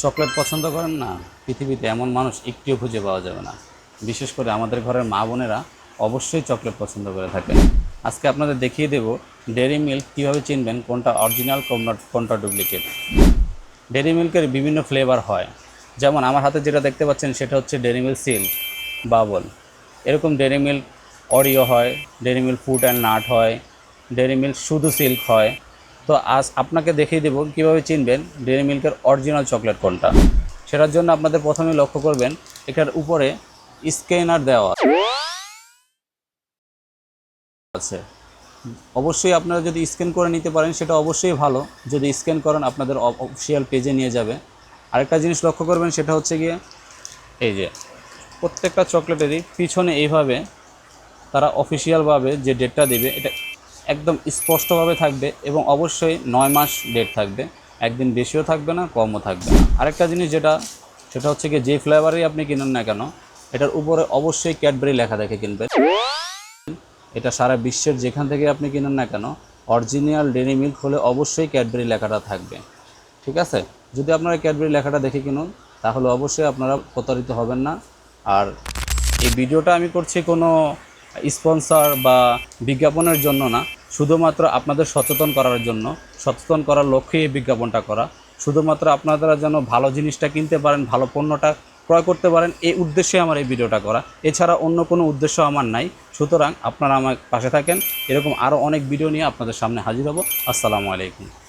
Chocolate পছন্দ করেন না, পৃথিবীতে এমন মানুষ একটিও খুঁজে পাওয়া যাবে না। বিশেষ করে আমাদের ঘরের মা বোনেরা অবশ্যই চকলেট পছন্দ করে থাকেন। আজকে আপনাদের দেখিয়ে দেব ডেয়ারি মিল্ক কীভাবে চিনবেন, কোনটা অরিজিনাল, কোনটা ডুপ্লিকেট। ডেয়ারি মিল্কের বিভিন্ন ফ্লেভার হয়। যেমন আমার হাতে যেটা দেখতে পাচ্ছেন সেটা হচ্ছে ডেয়ারি মিল্ক সিল্ক, বাবল। এরকম ডেয়ারি মিল্ক অরিও হয় Dairy Milk food and nut হয় ডেয়ারি মিল্ক শুধু সিল্ক হয়। তো আজ আপনাকে দেখিয়ে দেবো কীভাবে চিনবেন ডেয়ারি মিল্কের অরিজিনাল চকলেট কোনটা। সেটার জন্য আপনাদের প্রথমে লক্ষ্য করবেন, এটার উপরে স্ক্যানার দেওয়া আছে। অবশ্যই আপনারা যদি স্ক্যান করে নিতে পারেন, সেটা অবশ্যই ভালো। যদি স্ক্যান করেন, আপনাদের অফিসিয়াল পেজে নিয়ে যাবে। আরেকটা জিনিস লক্ষ্য করবেন, সেটা হচ্ছে গিয়ে, এই যে, প্রত্যেকটা চকলেটেরই পিছনে এইভাবে তারা অফিসিয়ালভাবে যে ডেটটা দেবে, এটা একদম স্পষ্টভাবে থাকবে এবং অবশ্যই নয় মাস ডেট থাকবে। একদিন বেশিও থাকবে না, কমও থাকবে না। আরেকটা জিনিস যেটা, সেটা হচ্ছে কি যে ফ্লেভারই আপনি কিনুন না কেন, এটার উপরে অবশ্যই ক্যাডবেরি লেখা দেখে কিনবেন। এটা সারা বিশ্বের যেখান থেকে আপনি কিনুন না কেন অরিজিনাল ডেরি মিল্ক হলে অবশ্যই ক্যাডবেরি লেখাটা থাকবে। ঠিক আছে? যদি আপনারা ক্যাডবেরি লেখাটা দেখে কিনুন, তাহলে অবশ্যই আপনারা প্রতারিত হবেন না। আর এই ভিডিওটা আমি করছি কোনো স্পন্সর বা বিজ্ঞাপনের জন্য না, শুধুমাত্র আপনাদের সচেতন করার জন্য, সচেতন করার লক্ষ্যে এই বিজ্ঞাপনটা করা। শুধুমাত্র আপনারা যেন ভালো জিনিসটা কিনতে পারেন, ভালো পণ্যটা ক্রয় করতে পারেন, এই উদ্দেশ্যে আমার এই ভিডিওটা করা। এছাড়া অন্য কোনো উদ্দেশ্য আমার নাই। সুতরাং আপনারা আমার পাশে থাকেন। এরকম আরও অনেক ভিডিও নিয়ে আপনাদের সামনে হাজির হব। আসসালামু আলাইকুম।